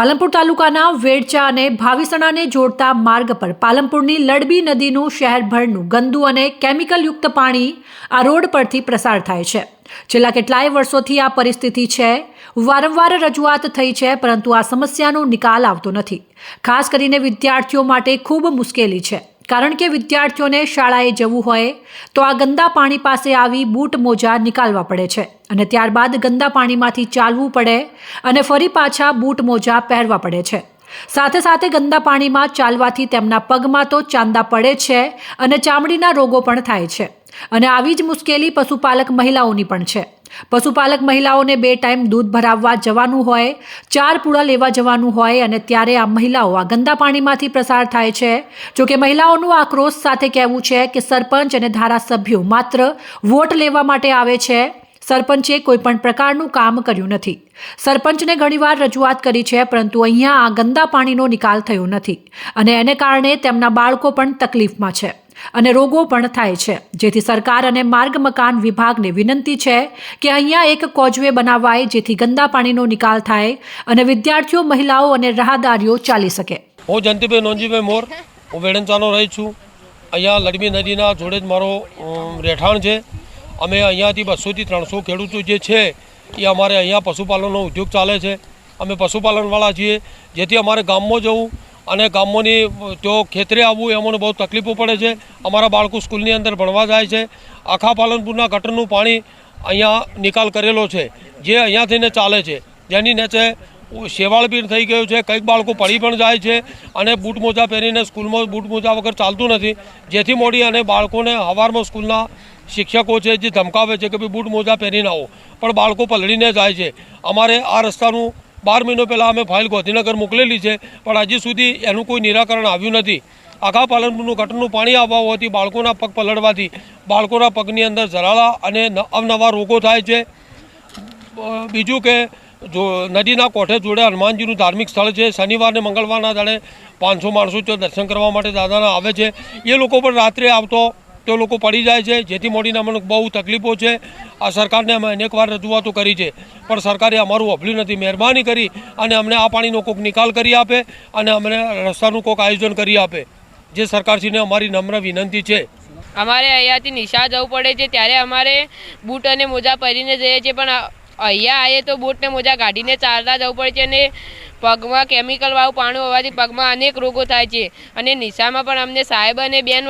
પાલનપુર તાલુકાના વેડચા અને ભાવિસણાને જોડતા માર્ગ પર પાલનપુરની લડબી નદીનું શહેરભરનું ગંદુ અને કેમિકલયુક્ત પાણી આ રોડ પરથી પ્રસાર થાય છે. છેલ્લા કેટલાય વર્ષોથી આ પરિસ્થિતિ છે. વારંવાર રજૂઆત થઈ છે, પરંતુ આ સમસ્યાનો નિકાલ આવતો નથી. ખાસ કરીને વિદ્યાર્થીઓ માટે ખૂબ મુશ્કેલી છે. કારણ કે વિદ્યાર્થીઓને શાળાએ જવું હોય તો આ ગંદા પાણી પાસે આવી બૂટ મોજા નીકાળવા પડે છે અને ત્યારબાદ ગંદા પાણીમાંથી ચાલવું પડે અને ફરી પાછા બૂટ મોજા પહેરવા પડે છે. સાથે સાથે ગંદા પાણીમાં ચાલવાથી તેમના પગમાં તો ચાંદા પડે છે અને ચામડીના રોગો પણ થાય છે. અને આવી જ મુશ્કેલી પશુપાલક મહિલાઓની પણ છે. પશુપાલક મહિલાઓને બે ટાઈમ દૂધ ભરાવવા જવાનું હોય, ચાર પૂળા લેવા જવાનું હોય અને ત્યારે આ મહિલાઓ આ ગંદા પાણીમાંથી પ્રસાર થાય છે. જોકે મહિલાઓનું આક્રોશ સાથે કહેવું છે કે સરપંચ અને ધારાસભ્યો માત્ર વોટ લેવા માટે આવે છે. સરપંચે કોઈ પણ પ્રકારનું કામ કર્યું નથી. સરપંચને ઘણીવાર રજૂઆત કરી છે, પરંતુ અહીંયા આ ગંદા પાણીનો નિકાલ થયો નથી અને એને કારણે તેમના બાળકો પણ તકલીફમાં છે. અને રોગો પણ થાય છે. જેથી સરકાર અને માર્ગ મકાન વિભાગને વિનંતી છે કે અહીંયા એક કોજવે બનાવાય જેથી ગંદા પાણીનો નિકાલ થાય અને વિદ્યાર્થીઓ, મહિલાઓ અને રાહદારીઓ ચાલી શકે. હું જયંતિભાઈ નોંજીભાઈ મોર. હું વેડંચાનો રહી છું. અહીંયા લડબી નદીના જોડે જ મારો રહેઠાણ છે. અમે અહીંયાથી બસોથી ત્રણસો ખેડૂતો જે છે, એ અમારે અહીંયા પશુપાલનનો ઉદ્યોગ ચાલે છે. અમે પશુપાલનવાળા છીએ. જેથી અમારે ગામમાં જવું અને ગામોની જો ખેતરે આવવું એમાં બહુ તકલીફો પડે છે. અમારા બાળકો સ્કૂલની અંદર ભણવા જાય છે. આખા પાલનપુરના ગટરનું પાણી અહીંયા નિકાલ કરેલો છે, જે અહીંયા થઈને ચાલે છે. જેની નીચે શેવાળ બી થઈ ગયું છે, કંઈક બાળકો પડી પણ જાય છે અને બૂટ મોજા પહેરીને સ્કૂલમાં બૂટ મોજા વગર ચાલતું નથી. જેથી મોડી અને બાળકોને હવારમાં સ્કૂલના શિક્ષકો છે જે ધમકાવે છે કે ભાઈ બૂટ મોજા પહેરીને આવો. પણ બાળકો પલળીને જાય છે. અમારે આ રસ્તાનું બાર મહિનો પહેલાં અમે ફાઇલ ગોધીનગર મોકલેલી છે, પણ હજી સુધી એનું કોઈ નિરાકરણ આવ્યું નથી. આખા પાલનપુરનું ગટરનું પાણી આવવા હોવાથી બાળકોના પગ પલળવાથી બાળકોના પગની અંદર ઝરાળા અને અવનવા રોગો થાય છે. બીજું કે જો નદીના કોઠે જોડે હનુમાનજીનું ધાર્મિક સ્થળ છે શનિવારને મંગળવારના દાડે પાંચસો માણસો દર્શન કરવા માટે દાદાના આવે છે. એ લોકો પણ રાત્રે આવતો તે લોકો પડી જાય છે. જેથી મોડીને અમને બહુ તકલીફો છે. આ સરકારને અમે અનેકવાર રજૂઆતો કરી છે. પણ સરકારે અમારું અભલ્યું નથી. મહેરબાની કરી અને અમને આ પાણીનો કોઈક નિકાલ કરી આપે અને અમને રસ્તાનું કોઈક આયોજન કરી આપે. જે સરકારશ્રીને અમારી નમ્ર વિનંતી છે. અમારે અહીંયાથી નિશા જવું પડે છે. ત્યારે અમારે બૂટ અને મોજા પહેરીને જઈએ છીએ. પણ અહીંયા આવીએ તો બૂટ ને મોજા કાઢીને ચાલતા જવું પડે છે અને પગમાં કેમિકલવાળું પાણી હોવાથી પગમાં અનેક રોગો થાય છે. અને નિશામાં પણ અમને સાહેબ અને બેન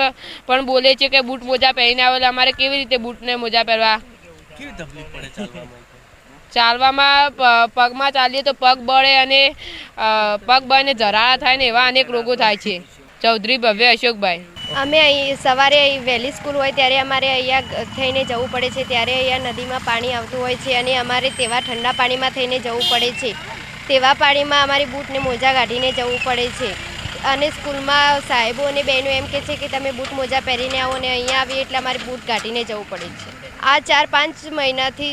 પણ બોલે છે કે બૂટ મોજા પહેરીને આવેલા અમારે કેવી રીતે બૂટને મોજા પહેરવા? ચાલવામાં? પગમાં ચાલીએ તો પગ બળે અને પગ બળે જરાળા થાય ને એવા અનેક રોગો થાય છે. ચૌધરી ભવ્ય અશોકભાઈ. અમે અહીં સવારે અહીં વહેલી સ્કૂલ હોય ત્યારે અમારે અહીંયા થઈને જવું પડે છે. ત્યારે અહીંયા નદીમાં પાણી આવતું હોય છે અને અમારે તેવા ઠંડા પાણીમાં થઈને જવું પડે છે. તેવા પાણીમાં અમારી બૂટને મોજા કાઢીને જવું પડે છે. અને સ્કૂલમાં સાહેબો અને બહેનો એમ કહે છે કે તમે બૂટ મોજા પહેરીને આવો અને અહીંયા આવીએ એટલે અમારે બૂટ કાઢીને જવું પડે છે. આ ચાર પાંચ મહિનાથી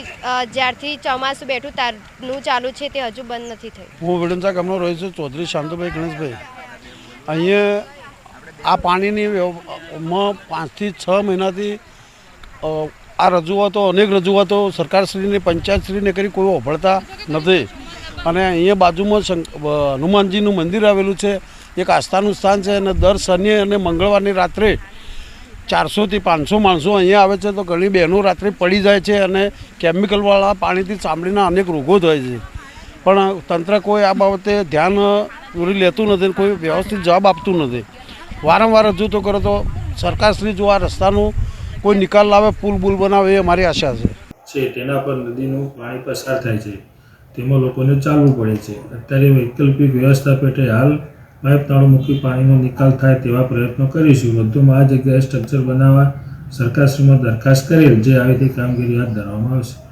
જ્યારથી ચોમાસું બેઠું તારનું ચાલુ છે તે હજુ બંધ નથી થયું. હું વિડંચા ગામનો રહ્યો છું, ચૌધરી શાંતુભાઈ ગણેશભાઈ. અહીંયા આ પાણીની માં પાંચથી છ મહિનાથી આ રજૂઆતો, અનેક રજૂઆતો સરકારશ્રીને, પંચાયતશ્રીને કરી કોઈ ઓભળતા નથી. અને અહીંયા બાજુમાં હનુમાનજીનું મંદિર આવેલું છે. એક આસ્થાનું સ્થાન છે અને દર શનિ અને મંગળવારની રાત્રે ચારસોથી પાંચસો માણસો અહીંયા આવે છે તો ઘણી બહેનો રાત્રે પડી જાય છે અને કેમિકલવાળા પાણીથી ચામડીના અનેક રોગો થાય છે. પણ તંત્ર કોઈ આ બાબતે ધ્યાન પૂરી લેતું નથી કોઈ વ્યવસ્થિત જવાબ આપતું નથી. વારંવાર રજૂ કરો તો સરકારશ્રી જો આ રસ્તાનું કોઈ નિકાલ લાવે પુલ બુલ બનાવે એ અમારી આશા છે, તેના પર નદીનું પાણી પસાર થાય છે. તેમાં લોકોને ચાલવું પડે છે. અત્યારે વૈકલ્પિક વ્યવસ્થા પેટે હાલ પાઇપ તાળું મૂકી પાણીનો નિકાલ થાય તેવા પ્રયત્નો કરીશું. વધુમાં આ જગ્યાએ સ્ટ્રક્ચર બનાવવા સરકારશ્રીમાં દરખાસ્ત કરેલ, જે આવી તે કામગીરી હાથ ધરવામાં આવશે.